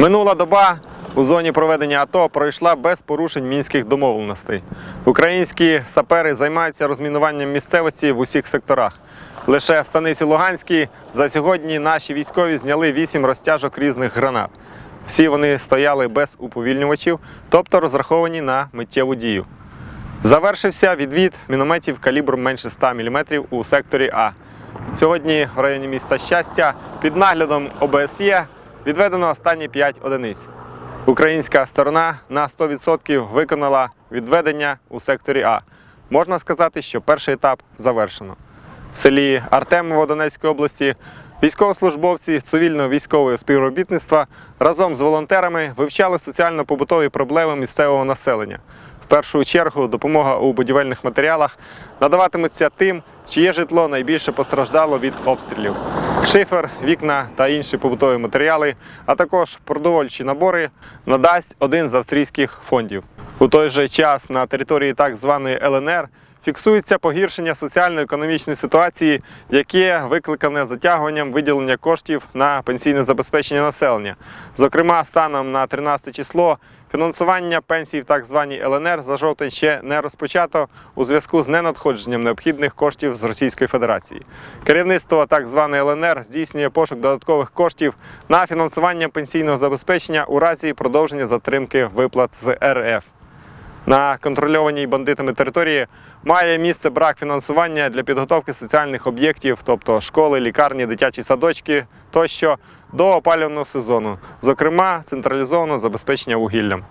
Минула доба у зоні проведення АТО пройшла без порушень мінських домовленостей. Українські сапери займаються розмінуванням місцевості в усіх секторах. Лише в станиці Луганській за сьогодні наші військові зняли вісім розтяжок різних гранат. Всі вони стояли без уповільнювачів, тобто розраховані на миттєву дію. Завершився відвід мінометів калібром менше 100 мм у секторі А. Сьогодні в районі міста Щастя під наглядом ОБСЄ відведено останні 5 одиниць. Українська сторона на 100% виконала відведення у секторі А. Можна сказати, що перший етап завершено. В селі Артемово Донецької області військовослужбовці цивільно-військового співробітництва разом з волонтерами вивчали соціально-побутові проблеми місцевого населення. В першу чергу допомога у будівельних матеріалах надаватиметься тим, чиє житло найбільше постраждало від обстрілів. Шифер, вікна та інші побутові матеріали, а також продовольчі набори надасть один з австрійських фондів. У той же час на території так званої ЛНР фіксується погіршення соціально-економічної ситуації, яке викликане затягуванням виділення коштів на пенсійне забезпечення населення. Зокрема, станом на 13 число фінансування пенсій в так званій ЛНР за жовтень ще не розпочато у зв'язку з ненадходженням необхідних коштів з Російської Федерації. Керівництво так званої ЛНР здійснює пошук додаткових коштів на фінансування пенсійного забезпечення у разі продовження затримки виплат з РФ. На контрольованій бандитами території має місце брак фінансування для підготовки соціальних об'єктів, тобто школи, лікарні, дитячі садочки тощо до опалювального сезону, зокрема централізовано забезпечення вугіллям.